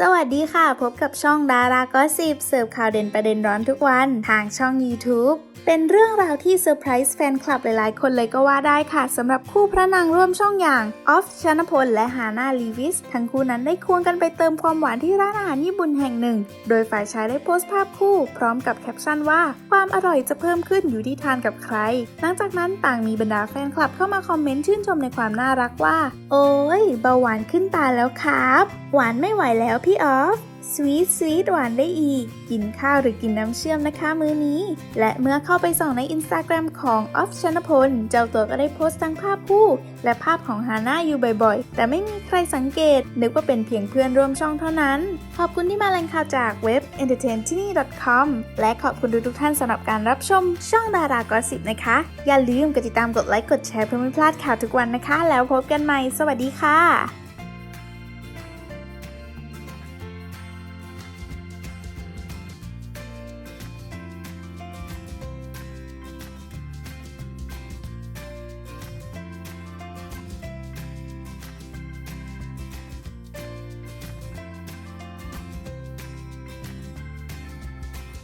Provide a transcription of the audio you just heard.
สวัสดีค่ะ พบกับช่องดาราก็สิบเสิร์ฟข่าวเด่นประเด็นร้อนทุกวันทางช่อง YouTube เป็นเรื่องราวที่เซอร์ไพรส์แฟนคลับหลายๆ คนเลยก็ว่าได้ค่ะสำหรับคู่พระนางร่วมช่องอย่างออฟชนพลและฮาน่าลีวิส ทั้งคู่นั้นได้ควงกันไปเติมความหวานที่ร้านอาหารญี่ปุ่นแห่งหนึ่ง โดยฝ่ายชายได้โพสต์ภาพคู่ พร้อมกับแคปชั่นว่า ความอร่อยจะเพิ่มขึ้นอยู่ที่ทานกับใคร หลังจากนั้นต่างมีบรรดาแฟนคลับเข้ามาคอมเมนต์ชื่นชมในความน่ารักว่า โอ้ยเบาหวานขึ้นตาแล้วครับ หวานไม่ไหวแล้วพี่ออฟสวีทสวีทหวานได้อีก กินข้าวหรือกินน้ำเชื่อมนะคะมื้อนี้ และเมื่อเข้าไปส่องในอินสตาแกรมของออฟชนพล เจ้าตัวก็ได้โพสต์ทั้งภาพคู่ และภาพของฮาน่าอยู่บ่อยๆ แต่ไม่มีใครสังเกต นึกว่าเป็นเพียงเพื่อนร่วมช่องเท่านั้น ขอบคุณที่มาแหล่งข่าวจากเว็บ entertaintini.com และขอบคุณทุกๆท่านสำหรับการรับชมช่องดารากอสิบนะคะ อย่าลืมกดติดตามกดไลค์กดแชร์เพื่อไม่พลาดข่าวทุกวันนะคะ แล้วพบกันใหม่ สวัสดีค่ะ